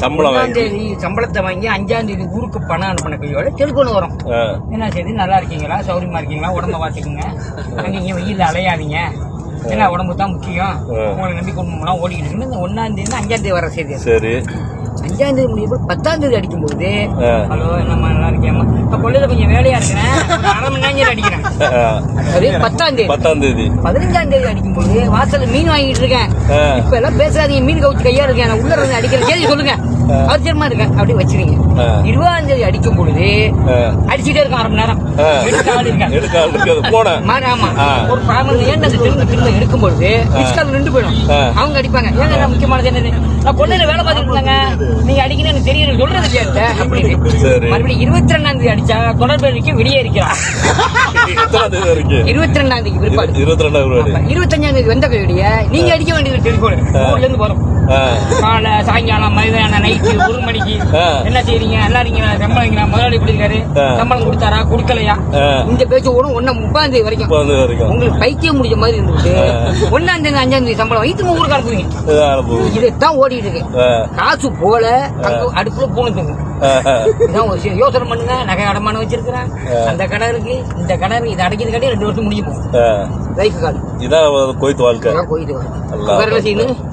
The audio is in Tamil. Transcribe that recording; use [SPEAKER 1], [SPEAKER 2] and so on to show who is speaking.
[SPEAKER 1] சம்பளம்
[SPEAKER 2] தேதி சம்பளத்தை வாங்கி அஞ்சாம் தேதி ஊருக்கு பணம் அனுப்பின கையோட டெலிஃபோன் வரும். என்ன செய்தி நல்லா இருக்கீங்களா? சௌரியமா இருக்கீங்களா? உடம்ப பார்த்துக்குங்க. அங்கேயும் வெயில்ல அலையாதீங்க. என்ன உடம்பு தான் முக்கியம். உங்களை நம்பி குடும்பம்லாம் ஓடிக்கிட்டு இருக்குன்னு இந்த ஒன்னாம் தேதி அஞ்சாம் தேதி வர செய்தி
[SPEAKER 1] சரி.
[SPEAKER 2] அஞ்சாம் தேதி முடியும் போது பத்தாம் தேதி அடிக்கும்போது
[SPEAKER 1] ஆ.
[SPEAKER 2] ஹலோ என்னம்மா நல்லா இப்ப கொள்ளையில கொஞ்சம் வேலையா இருக்கிறேன். பத்தாம் தேதி.
[SPEAKER 1] பத்தாம் தேதி.
[SPEAKER 2] பதினஞ்சாம் தேதி அடிக்கும்போது வாசல்ல மீன் வாங்கிட்டு இருக்கேன். இப்ப எல்லாம் பேசாதீங்க மீன் கவுச்சு கையா இருக்கேன். நான் உள்ள இருந்து அடிக்கிறேன். சரி சொல்லுங்க. அவசியமா இருக்கேன். அப்படி வச்சிருங்க. இருபதாம் தேதி அடிக்கும் பொழுது
[SPEAKER 1] ஆ,
[SPEAKER 2] அடிச்சுட்டே இருக்கான் அரை மணி நேரம். ஒரு பிராமணன் ஏன் அந்த திரும்ப திரும்ப எடுக்கும் பொழுது நின்று போயிடும். அவங்க அடிப்பாங்க. ஏங்க நான் முக்கியமானது என்னது? நான் கொள்ளையில வேலை பார்த்துட்டு இருந்தாங்க. நீங்க அடிக்கணும் எனக்கு தெரியும். சொல்றது இல்லையா அப்படின்னு.
[SPEAKER 1] சரி.
[SPEAKER 2] மறுபடியும் இருபத்தி ரெண்டாம் தேதி அடிச்சா தொடர்பு வெளியே இருக்கிறான்
[SPEAKER 1] yeah. தேதி
[SPEAKER 2] இருபத்தி ரெண்டாம் தேதி பிற்பாடு.
[SPEAKER 1] இருபத்தி ரெண்டாம் ரூபாய்
[SPEAKER 2] இருபத்தஞ்சாம் தேதி வந்த கையோடைய நீங்க அடிக்க வேண்டியது ஊர்ல இருந்து வரும். காலை சாயங்காலம் மதியானம் நைட்டு ஒரு மணிக்கு. என்ன செய்றீங்க? நல்லா இருக்கீங்களா? சம்பளம் முதலாளி எப்படி இருக்காரு. சம்பளம் கொடுத்தாரா? கொடுக்கலையா. இந்த பேச்சு ஓடும் ஒன்னா முப்பாம் தேதி வரைக்கும்.
[SPEAKER 1] வரைக்கும்.
[SPEAKER 2] உங்களுக்கு பைத்தியம் முடிஞ்ச மாதிரி இருந்துட்டு ஒன்னாம் தேதி அஞ்சாம் தேதி சம்பளம் வைத்து ஊருக்கு அனுப்புவீங்க. இதைத்தான் ஓடிட்டு இருக்கு. காசு போல அங்க அடுப்புல போனதுங்க
[SPEAKER 1] ஆ.
[SPEAKER 2] இதான் ஒரு. யோசனை பண்ணுங்க. நகை அடமானம் வச்சிருக்கிறேன். அந்த கடை இருக்கு. இந்த கடை இருக்கு. இதை அடைக்கிறது காட்டி ரெண்டு வருஷம் முடிஞ்சு போகும்.
[SPEAKER 1] ஆ,
[SPEAKER 2] லைஃப் கால்.
[SPEAKER 1] இதான் கொய்த்து வாழ்க்கை.
[SPEAKER 2] என்ன செய்யணும்